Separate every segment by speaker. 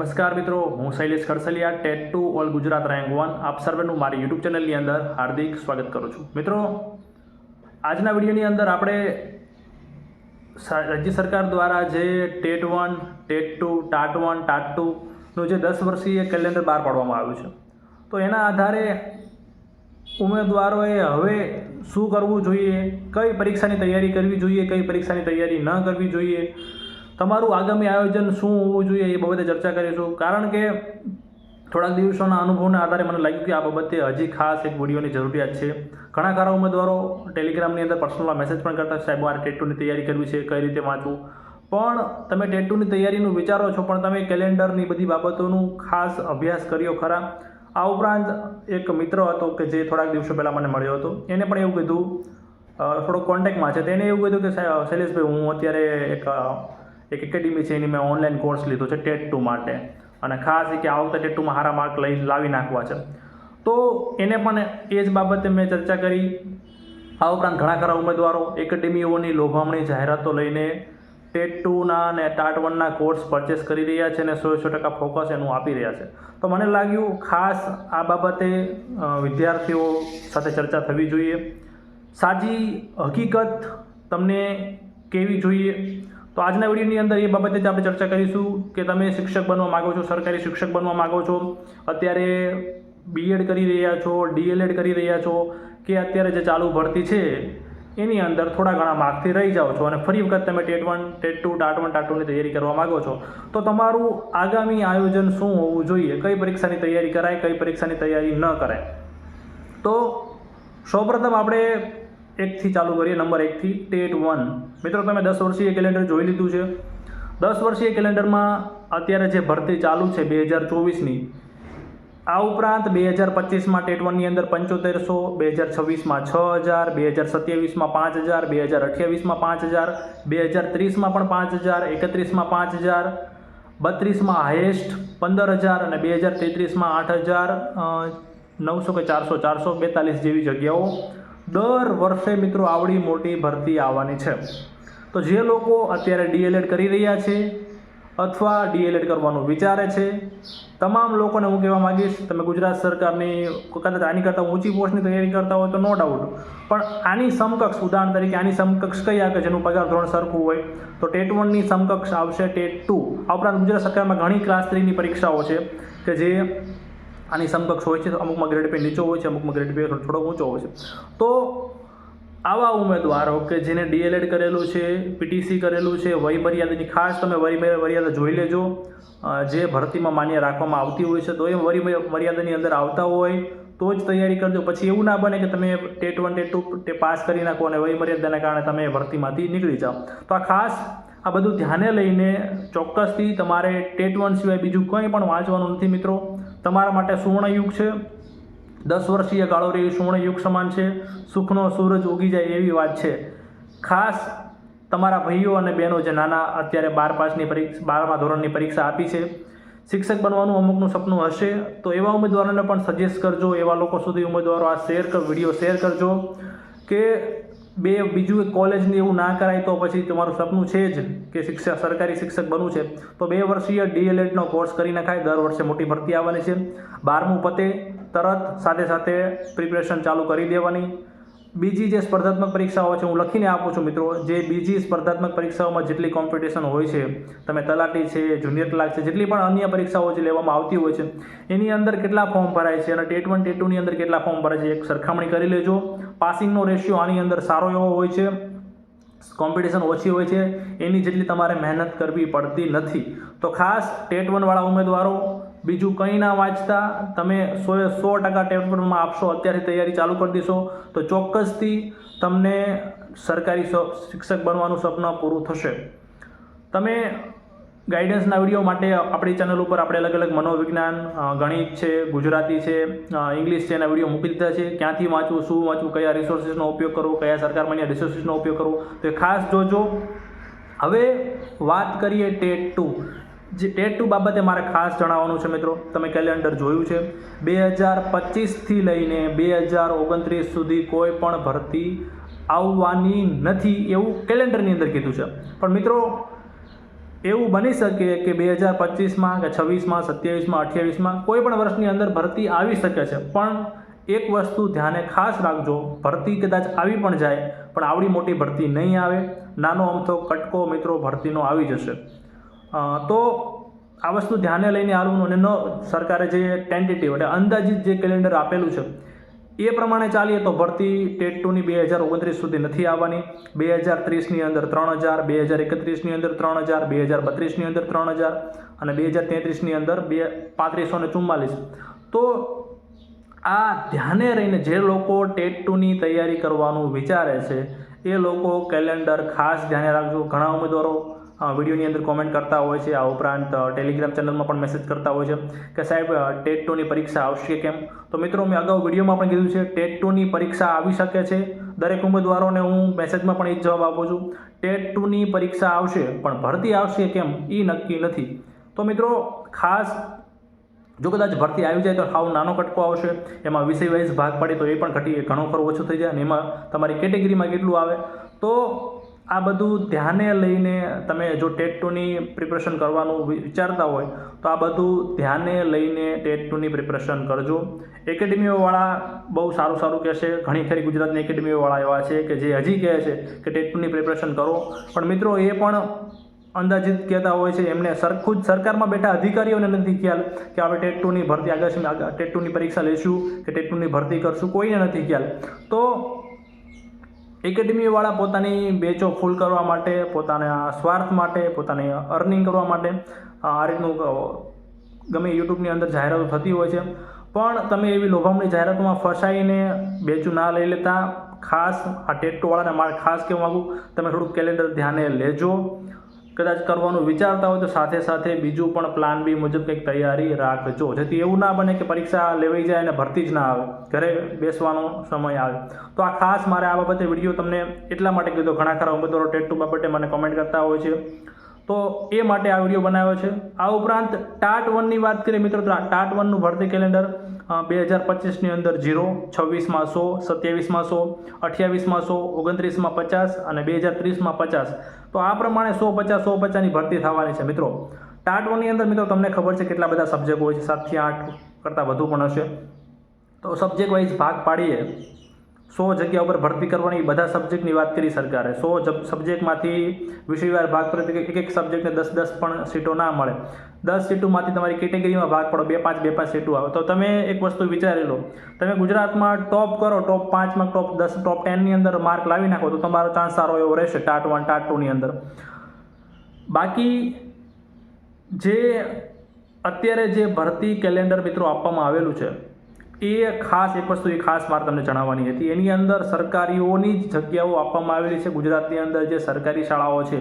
Speaker 1: નમસ્કાર મિત્રો, હું Shailesh Kharsaliya TET two all Gujarat rank one આપ સર્વેનું મારી યુટ્યુબ ચેનલની અંદર હાર્દિક સ્વાગત કરું છું. મિત્રો, આજના વિડીયોની અંદર આપણે રાજ્ય સરકાર દ્વારા જે TET one TET two TAT one TAT ટુનું જે દસ વર્ષીય કેલેન્ડર બહાર પાડવામાં આવ્યું છે, તો એના આધારે ઉમેદવારોએ હવે શું કરવું જોઈએ, કઈ પરીક્ષાની તૈયારી કરવી જોઈએ, કઈ પરીક્ષાની તૈયારી ન કરવી જોઈએ તમારું આગામી આયોજન શું હોવું જોઈએ એ બાબતે ચર્ચા કરીશું. કારણ કે થોડાક દિવસોના અનુભવના આધારે મને લાગ્યું કે આ બાબતે હજી ખાસ એક વિડીયોની જરૂરિયાત છે. ઘણા ખરા ઉમેદવારો ટેલિગ્રામની અંદર પર્સનલમાં મેસેજ પણ કરતા સાહેબ મારે ટેટુની તૈયારી કરવી છે, કઈ રીતે વાંચવું? પણ તમે ટેટુની તૈયારીનું વિચારો છો, પણ તમે કેલેન્ડરની બધી બાબતોનું ખાસ અભ્યાસ કર્યો ખરા. આ ઉપરાંત એક મિત્ર હતો કે જે થોડાક દિવસો પહેલાં મને મળ્યો હતો. એને પણ એવું કીધું થોડો કોન્ટેક્ટમાં છે. તેને એવું કીધું કે શૈલેષભાઈ, હું અત્યારે એક એક એકેડમી છે, એની મેં ઓનલાઈન કોર્સ લીધો છે ટેટ ટુ માટે. અને ખાસ એ કે આ વખતે ટેટ ટુમાં સારા માર્ક લઈ, લાવી નાખવા છે. તો એને પણ એ જ બાબતે મેં ચર્ચા કરી. આ ઉપરાંત ઘણા ખરા ઉમેદવારો, એકેડેમીઓની લોભામણી જાહેરાતો લઈને ટેટ ટુના અને ટાટ વનના કોર્સ પરચેસ કરી રહ્યા છે અને સો સો ટકા ફોકસ એનું આપી રહ્યા છે. તો મને લાગ્યું ખાસ આ બાબતે વિદ્યાર્થીઓ સાથે ચર્ચા થવી જોઈએ. સાચી હકીકત તમને કેવી જોઈએ? તો આજના વિડીયોની અંદર એ બાબતે જ આપણે ચર્ચા કરીશું કે તમે શિક્ષક બનવા માગો છો, સરકારી શિક્ષક બનવા માગો છો, અત્યારે બીએડ કરી રહ્યા છો ડીએલએડ કરી રહ્યા છો, કે અત્યારે જે ચાલુ ભરતી છે, એની અંદર થોડા ઘણા માર્કથી રહી જાઓ છો અને ફરી વખત તમે TET one, TET two, TAT one, TAT ટુની તૈયારી કરવા માગો છો. તો તમારું આગામી આયોજન શું હોવું જોઈએ? કઈ પરીક્ષાની તૈયારી કરાય, કઈ પરીક્ષાની તૈયારી ન કરાય? તો સૌપ્રથમ આપણે એકથી ચાલુ કરીએ, નંબર એકથી ટેટ વન. મિત્રો, તમે દસ વર્ષીય કેલેન્ડર જોઈ લીધું છે. દસ વર્ષીય કેલેન્ડરમાં અત્યારે જે ભરતી ચાલુ છે બે હજાર ચોવીસની, આ ઉપરાંત બે હજાર પચીસમાં ટેટ વનની અંદર પંચોતેરસો, બે હજાર છવ્વીસમાં છ હજાર, બે હજાર સત્યાવીસમાં પાંચ હજાર, બે હજાર અઠ્યાવીસમાં પાંચ હજાર, બે હજાર ત્રીસમાં પણ પાંચ હજાર, એકત્રીસમાં પાંચ હજાર, બત્રીસમાં હાઇએસ્ટ પંદર હજાર અને બે હજાર તેત્રીસમાં આઠ હજાર નવસો કે ચારસો ચારસો બેતાલીસ જેવી જગ્યાઓ દર વર્ષે મિત્રો આવડી મોટી ભરતી આવવાની છે. તો જે લોકો અત્યારે ડીએલએડ કરી રહ્યા છે અથવા ડીએલએડ કરવાનું વિચારે છે, તમામ લોકોને હું કહેવા માગીશ, તમે ગુજરાત સરકારની કદાચ આની કરતાં ઊંચી પોસ્ટની તૈયારી કરતા હોય તો નો ડાઉટ, પણ આની સમકક્ષ, ઉદાહરણ તરીકે આની સમકક્ષ કઈ આવે કે જેનું પગાર ધોરણ સરખું હોય, તો ટેટ વનની સમકક્ષ આવશે ટેટ ટુ. આ ઉપરાંત ગુજરાત સરકારમાં ઘણી ક્લાસ થ્રીની પરીક્ષાઓ છે કે જે આની સમકક્ષ હોય છે અમુકમાં ગ્રેડ પે નીચો હોય છે, અમુકમાં ગ્રેડ પે થોડો ઊંચો હોય છે. તો આવા ઉમેદવારો કે જેને ડીએલએડ કરેલું છે પીટીસી કરેલું છે, વય મર્યાદાની ખાસ તમે વય મર્યાદા જોઈ લેજો. જે ભરતીમાં માન્ય રાખવામાં આવતી હોય છે, તો એ વય મર્યાદાની અંદર આવતા હોય, તો જ તૈયારી કરજો. પછી એવું ના બને કે તમે ટેટ વન, ટેટ ટુ તે પાસ કરી નાખો અને વય મર્યાદાના કારણે તમે ભરતીમાંથી નીકળી જાઓ. તો આ ખાસ આ બધું ધ્યાને લઈને ચોક્કસથી તમારે ટેટ વન સિવાય બીજું કંઈ પણ વાંચવાનું નથી મિત્રો. તમારા માટે સુવર્ણયુગ છે. દસ વર્ષીય ગાળો રહી સુવર્ણયુગ સમાન છે. સુખનો સૂરજ ઉગી જાય એવી વાત છે. ખાસ તમારા ભાઈઓ અને બહેનો જે નાના અત્યારે બાર પાસની પરીક્ષા, બારમા ધોરણની પરીક્ષા આપી છે. શિક્ષક બનવાનું અમુકનું સપનું હશે. તો એવા ઉમેદવારોને પણ સજેસ્ટ કરજો, એવા લોકો સુધી ઉમેદવારો આ શેર વીડિયો શેર કરજો કે બે, બીજું એક કોલેજને એવું ના કરાય તો પછી તમારું સપનું છે જ કે શિક્ષક, સરકારી શિક્ષક બનવું છે. તો બે વર્ષીય ડીએલએડનો કોર્સ કરી નખાય. દર વર્ષે મોટી ભરતી આવવાની છે. બારમું પતે તરત સાથે સાથે પ્રિપરેશન ચાલુ કરી દેવાની. બીજી જે સ્પર્ધાત્મક પરીક્ષાઓ છે, હું લખીને આપું છું મિત્રો. જે બીજી સ્પર્ધાત્મક પરીક્ષાઓમાં જેટલી કોમ્પિટિશન હોય છે, તમે તલાટી છે જુનિયર ક્લાર્ક છે, જેટલી પણ અન્ય પરીક્ષાઓ જે લેવામાં આવતી હોય છે, એની અંદર કેટલા ફોર્મ ભરાય છે અને ટેટ વન, ટેટ ટુની અંદર કેટલા ફોર્મ ભરાય છે, એક સરખામણી કરી લેજો. પાસિંગનો રેશિયો આની અંદર સારો એવો હોય છે કોમ્પિટિશન ઓછી હોય છે, એની જેટલી તમારે મહેનત કરવી પડતી નથી. તો ખાસ ટેટ વનવાળા ઉમેદવારો બીજું કંઈ ના વાંચતા, તમે સો સો ટકા ટેમ્પરમાં આપશો અત્યારથી તૈયારી ચાલુ કરી દેશો, તો ચોક્કસથી તમને સરકારી શિક્ષક બનવાનું સપનું પૂરું થશે. તમે ગાઈડન્સના વીડિયો માટે આપણી ચેનલ ઉપર આપણે અલગ અલગ મનોવિજ્ઞાન ગણિત છે, ગુજરાતી છે ઇંગ્લિશ છે એના વીડિયો મૂકી દીધા છે, ક્યાંથી વાંચવું, શું વાંચવું, કયા રિસોર્સિસનો ઉપયોગ કરવો, કયા સરકાર માન્ય રિસોર્સિસનો ઉપયોગ કરવો, તો એ ખાસ જોજો. હવે વાત કરીએ ટેટ ટુ. જે ટેટ ટુ બાબતે મારે ખાસ જણાવવાનું છે મિત્રો, તમે કેલેન્ડર જોયું છે. બે હજાર પચીસથી લઈને બે હજાર ઓગણત્રીસ સુધી કોઈ પણ ભરતી આવવાની નથી એવું કેલેન્ડરની અંદર કીધું છે. પણ મિત્રો, એવું બની શકે કે બે હજાર પચીસમાં કે છવ્વીસમાં, સત્યાવીસમાં, અઠ્યાવીસમાં કોઈ પણ વર્ષની અંદર ભરતી આવી શકે છે. પણ એક વસ્તુ ધ્યાને ખાસ રાખજો, ભરતી કદાચ આવી પણ જાય, પણ આવડી મોટી ભરતી નહીં આવે. નાનો અમથો કટકો મિત્રો ભરતીનો આવી જશે. તો આ વસ્તુ ધ્યાને લઈને હાલવું અને ન, સરકારે જે ટેન્ટેટિવ એટલે અંદાજિત જે કેલેન્ડર આપેલું છે, એ પ્રમાણે ચાલીએ તો ભરતી ટેટ ટુની બે હજાર ઓગણત્રીસ સુધી નથી આવવાની. બે હજાર ત્રીસની અંદર ત્રણ હજાર, બે હજાર એકત્રીસની અંદર ત્રણ હજાર, બે હજાર બત્રીસની અંદર ત્રણ હજાર અને બે હજાર તેત્રીસની અંદર બે પાંત્રીસો ને ચુમ્માલીસ તો આ ધ્યાને રહીને જે લોકો ટેટ ટુની તૈયારી કરવાનું વિચારે છે, એ લોકો કેલેન્ડર ખાસ ધ્યાને રાખજો. ઘણા ઉમેદવારો વિડીયોની અંદર કોમેન્ટ કરતા હોય છે. આ ઉપરાંત ટેલિગ્રામ ચેનલમાં પણ મેસેજ કરતા હોય છે કે સાહેબ ટેટ ટુની પરીક્ષા આવશે કેમ? તો મિત્રો, મેં અગાઉ વિડીયોમાં પણ કીધું છે ટેટ ટુની પરીક્ષા આવી શકે છે. દરેક ઉમેદવારોને હું મેસેજમાં પણ એ જ જવાબ આપું છું. ટેટ ટુની પરીક્ષા આવશે, પણ ભરતી આવશે કેમ? એ નક્કી નથી. તો મિત્રો, ખાસ જો કદાચ ભરતી આવી જાય તો હાવ નાનો કટકો આવશે. એમાં વિષય વાઇઝ ભાગ પડે તો એ પણ ઘટી, ઘણો ખરો ઓછો થઈ જાય અને એમાં તમારી કેટેગરીમાં કેટલું આવે? તો આ બધું ધ્યાને લઈને તમે જો ટેટ ટુની પ્રિપરેશન કરવાનું વિચારતા હોય, તો આ બધું ધ્યાને લઈને ટેટ ટુની પ્રિપરેશન કરજો. એકેડેમીઓવાળા બહુ સારું સારું કહેશે. ઘણી ખરી ગુજરાતની એકેડેમીઓવાળા એવા છે કે જે હજી કહે છે કે ટેટ ટુની પ્રિપરેશન કરો. પણ મિત્રો એ પણ અંદાજિત કહેતા હોય છે, એમને સરખું જ સરકારમાં બેઠા અધિકારીઓને નથી ખ્યાલ કે આપણે ટેટ ટુની ભરતી, આગળ ટેટ ટુની પરીક્ષા લઈશું કે ટેટ ટુની ભરતી કરશું, કોઈને નથી ખ્યાલ. તો એકેડેમીવાળા પોતાની બેચો ફૂલ કરવા માટે, પોતાના સ્વાર્થ માટે, પોતાની અર્નિંગ કરવા માટે, આ રીતનું ગમે યુટ્યુબની અંદર જાહેરાતો થતી હોય છે. પણ તમે એવી લોભામણી જાહેરાતોમાં ફસાઈને બેચું ના લઈ લેતા, ખાસ આ ટેટોવાળાને મારે ખાસ કહેવા માગું તમે થોડુંક કેલેન્ડર ધ્યાને લેજો. કદાચ કરવાનું વિચારતા હોય તો સાથે સાથે બીજું પણ પ્લાન બી મુજબ કંઈક તૈયારી રાખજો. જેથી એવું ના બને કે પરીક્ષા લેવાઈ જાય અને ભરતી જ ના આવે. ઘરે બેસવાનો સમય આવે. તો આ ખાસ મારે આ બાબતે વીડિયો તમને એટલા માટે કીધો. ઘણા ખરા ઉમેદવારો ટેટ ટુ બાબતે મને કોમેન્ટ કરતા હોય છે. તો એ માટે આ વીડિયો બનાવ્યો છે. આ ઉપરાંત ટાટ વનની વાત કરીએ મિત્રો, તો ટાટ વનનું ભરતી કેલેન્ડર બે હજાર પચીસની અંદર જીરો છવ્વીસમાં સો, સત્યાવીસમાં સો, અઠ્યાવીસમાં સો, ઓગણત્રીસમાં પચાસ અને બે હજાર ત્રીસમાં પચાસ. તો આ પ્રમાણે સો પચાસ, સો પચાસની ભરતી થવાની છે મિત્રો. ટાટ વનની અંદર મિત્રો તમને ખબર છે કેટલા બધા સબ્જેક્ટ હોય છે, સાતથી આઠ કરતાં વધુ પણ હશે. તો સબ્જેક્ટ વાઇઝ ભાગ પાડીએ. સો જગ્યા ઉપર ભરતી કરવાની બધા સબ્જેક્ટની વાત કરી સરકારે. સો સબ્જેક્ટમાંથી વિષયવાર ભાગ તો એક એક સબ્જેક્ટને દસ દસ પણ સીટો ના મળે. દસ સીટોમાંથી તમારી કેટેગરીમાં ભાગ પડો, બે પાંચ બે પાંચ સીટો આવે. તો તમે એક વસ્તુ વિચારી લો. તમે ગુજરાતમાં ટોપ કરો ટોપ પાંચમાં ટોપ દસ ટોપ ટેનની અંદર માર્ક લાવી નાખો, તો તમારો ચાન્સ સારો એવો રહેશે, ટાટ વન, ટાટ ટુની અંદર. બાકી જે અત્યારે જે ભરતી કેલેન્ડર મિત્રો આપવામાં આવેલું છે એ ખાસ, એક વસ્તુ એ ખાસ મારે તમને જણાવવાની હતી. એની અંદર સરકારીઓની જ જગ્યાઓ આપવામાં આવેલી છે. ગુજરાતની અંદર જે સરકારી શાળાઓ છે,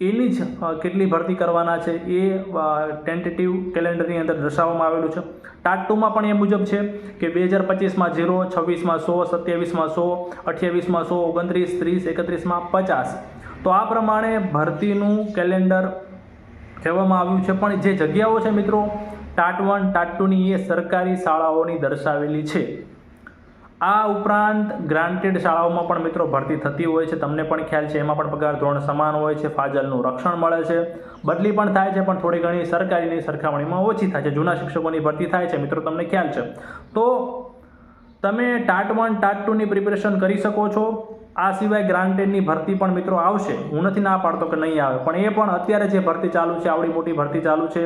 Speaker 1: એની જ કેટલી ભરતી કરવાના છે એ ટેન્ટેટિવ કેલેન્ડરની અંદર દર્શાવવામાં આવેલું છે. ટાટ ટુમાં પણ એ મુજબ છે કે બે હજાર પચીસમાં ઝીરો, છવ્વીસમાં સો, સત્યાવીસમાં સો, અઠ્યાવીસમાં સો, ઓગણત્રીસ, ત્રીસ, એકત્રીસમાં પચાસ. તો આ પ્રમાણે ભરતીનું કેલેન્ડર કહેવામાં આવ્યું છે. પણ જે જગ્યાઓ છે મિત્રો ટાટ વન, ટાટ ટુની એ સરકારી શાળાઓની દર્શાવેલી છે. આ ઉપરાંત ગ્રાન્ટેડ શાળાઓમાં પણ મિત્રો ભરતી થતી હોય છે. તમને પણ ખ્યાલ છે, એમાં પણ પગાર ધોરણ સમાન હોય છે, ફાજલનું રક્ષણ મળે છે. બદલી પણ થાય છે, પણ થોડી ઘણી સરકારીની સરખામણીમાં ઓછી થાય છે. જૂના શિક્ષકોની ભરતી થાય છે, મિત્રો તમને ખ્યાલ છે. તો તમે ટાટ વન, ટાટ ટુની પ્રિપેરેશન કરી શકો છો. આ સિવાય ગ્રાન્ટેડની ભરતી પણ મિત્રો આવશે. હું નથી ના પાડતો કે નહીં આવે, પણ એ પણ અત્યારે જે ભરતી ચાલુ છે, આવડી મોટી ભરતી ચાલુ છે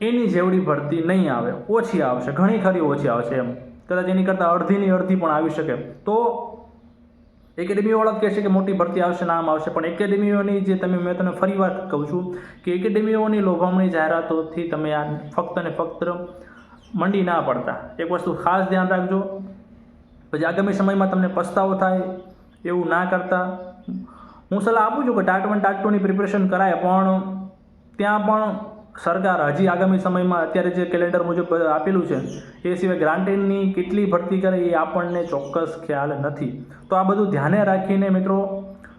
Speaker 1: એની જેવડી ભરતી નહીં આવે, ઓછી આવશે, ઘણી ખરી ઓછી આવશે એમ. કદાચ એની કરતાં અડધીની અડધી પણ આવી શકે. તો એકેડેમીવાળા કહે છે કે મોટી ભરતી આવશે નામ આવશે, પણ એકેડેમીઓની જે તમે, મેં તમને ફરી વાર કહું છું કે એકેડેમીઓની લોભામણી જાહેરાતોથી તમે આ ફક્ત ને ફક્ત મંડી ના પડતા. એક વસ્તુ ખાસ ધ્યાન રાખજો, પછી આગામી સમયમાં તમને પસ્તાવો થાય એવું ના કરતા. હું સલાહ આપું છું કે ટાટ વન ટાટ ટુની પ્રિપરેશન કરાય, પણ ત્યાં પણ સરકાર હજી આગામી સમયમાં અત્યારે જે કેલેન્ડર મુજબ આપેલું છે, એ સિવાય ગ્રાન્ટેડની કેટલી ભરતી કરે એ આપણને ચોક્કસ ખ્યાલ નથી. તો આ બધું ધ્યાને રાખીને મિત્રો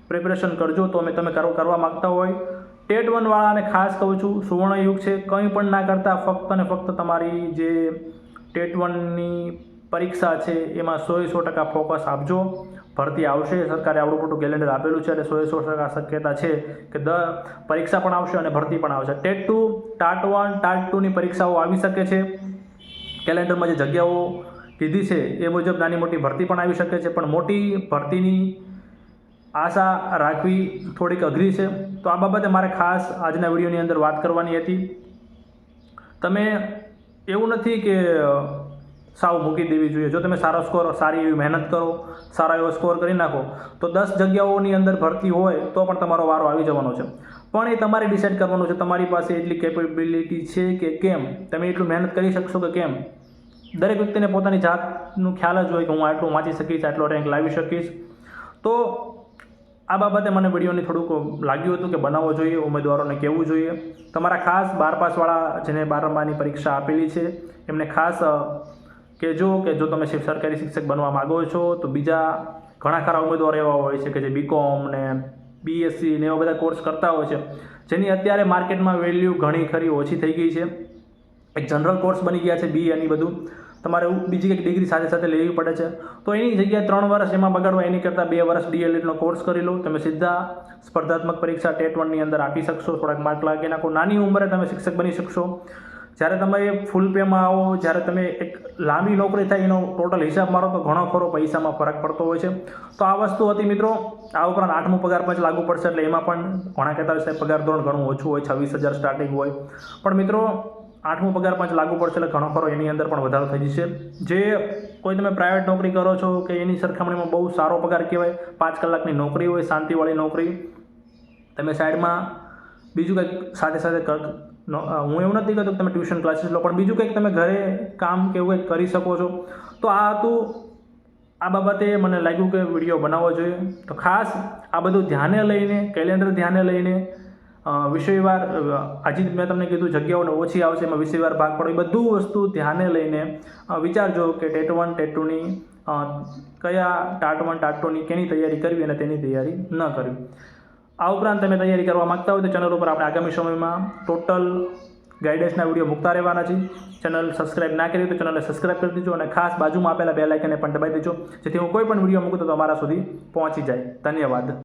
Speaker 1: પ્રિપરેશન કરજો. તો અમે તમે કરો, કરવા માગતા હોય. ટેટ વનવાળાને ખાસ કહું છું, સુવર્ણયુગ છે, કંઈ પણ ના કરતા ફક્ત ને ફક્ત તમારી જે ટેટ વનની પરીક્ષા છે, એમાં સો સો ટકા ફોકસ આપજો. ભરતી આવશે, સરકારે આવડું મોટું કેલેન્ડર આપેલું છે અને સો સો ટકા શક્યતા છે કે દ, પરીક્ષા પણ આવશે અને ભરતી પણ આવશે. TET two TAT one, TAT ટુની પરીક્ષાઓ આવી શકે છે. કેલેન્ડરમાં જે જગ્યાઓ કીધી છે, એ મુજબ નાની મોટી ભરતી પણ આવી શકે છે, પણ મોટી ભરતીની આશા રાખવી થોડીક અઘરી છે. તો આ બાબતે મારે ખાસ આજના વિડીયોની અંદર વાત કરવાની હતી. તમે એવું નથી કે સાવ મૂકી દેવી જોઈએ. જો તમે સારો સ્કોર, સારી એવી મહેનત કરો, સારા એવો સ્કોર કરી નાખો, તો દસ જગ્યાઓની અંદર ભરતી હોય તો પણ તમારો વારો આવી જવાનો છે. પણ એ તમારે ડિસાઇડ કરવાનું છે. તમારી પાસે એટલી કેપેબિલિટી છે કે કેમ? તમે એટલું મહેનત કરી શકશો કે કેમ? દરેક વ્યક્તિને પોતાની જાતનું ખ્યાલ જ હોય કે હું આટલું વાંચી શકીશ, આટલો રેન્ક લાવી શકીશ. તો આ બાબતે મને વિડીયોને થોડુંક લાગ્યું હતું કે બનાવવો જોઈએ, ઉમેદવારોને કહેવું જોઈએ. તમારા ખાસ બાર પાસવાળા જેને બારંબારની પરીક્ષા આપેલી છે, એમને ખાસ કહેજો કે જો તમે સરકારી શિક્ષક બનવા માગો છો, તો બીજા ઘણા ખરા ઉમેદવારો એવા હોય છે કે જે બીકોમ ને બીએસસી ને એવા બધા કોર્સ કરતા હોય છે. જેની અત્યારે માર્કેટમાં વેલ્યુ ઘણી ખરી ઓછી થઈ ગઈ છે. એક જનરલ કોર્સ બની ગયા છે બી અને બધું. તમારે બીજી કંઈક ડિગ્રી સાથે સાથે લેવી પડે છે. તો એની જગ્યાએ ત્રણ વર્ષ એમાં બગાડવા, એની કરતાં બે વર્ષ ડીએલએડનો કોર્સ કરી લો. તમે સીધા સ્પર્ધાત્મક પરીક્ષા ટેટ વનની અંદર આપી શકશો. થોડાક માર્ક લાગી નાખો નાની ઉંમરે તમે શિક્ષક બની શકશો. જ્યારે તમે ફૂલ પેમાં આવો, જ્યારે તમે એક લાંબી નોકરી થાય એનો ટોટલ હિસાબ મારો, તો ઘણો ખરો પૈસામાં ફરક પડતો હોય છે. તો આ વસ્તુ હતી મિત્રો, આ ઉપરાંત આઠમું પગાર પંચ લાગુ પડશે, એટલે એમાં પણ ઘણા કહેતા હોય સાહેબ, પગાર ધોરણ ઘણું ઓછું હોય, છવ્વીસ હજાર સ્ટાર્ટિંગ હોય. પણ મિત્રો, આઠમું પગાર પાંચ લાગુ પડશે, એટલે ઘણો ખરો એની અંદર પણ વધારો થઈ જશે. જે કોઈ તમે પ્રાઇવેટ નોકરી કરો છો, કે એની સરખામણીમાં બહુ સારો પગાર કહેવાય, પાંચ કલાકની નોકરી હોય, શાંતિવાળી નોકરી, તમે સાઈડમાં બીજું કંઈક સાથે સાથે હું એવું નથી કહેતો કે તમે ટ્યુશન ક્લાસીસ લો, પણ બીજું કંઈક તમે ઘરે કામ કે એવું કંઈક કરી શકો છો. તો આ હતું, આ બાબતે મને લાગ્યું કે વીડિયો બનાવવો જોઈએ. તો ખાસ આ બધું ધ્યાને લઈને, કેલેન્ડર ધ્યાને લઈને વિષયવાર આજે મેં તમને કીધું જગ્યાઓને ઓછી આવશે, એમાં વિષયવાર ભાગ પડો, એ બધું વસ્તુ ધ્યાને લઈને વિચારજો કે ટેટ વન, ટેટ ટુની કયા ટાટ વન, ટાટ ટુની, કેની તૈયારી કરવી અને તેની તૈયારી ન કરવી. આ ઉપરાંત તમે તૈયારી કરવા માગતા હોય તો ચેનલ ઉપર આપણે આગામી સમયમાં ટોટલ ગાઈડન્સના વીડિયો મૂકતા રહેવાના છે ચેનલ સબસ્ક્રાઇબ ના કરી તો ચેનલને સબસ્ક્રાઇબ કરી દેજો અને ખાસ બાજુમાં આપેલા બે લાઇકને પણ દબાવી દેજો. જેથી હું કોઈ પણ વીડિયો મૂકું તો તમારા સુધી પહોંચી જાય. ધન્યવાદ.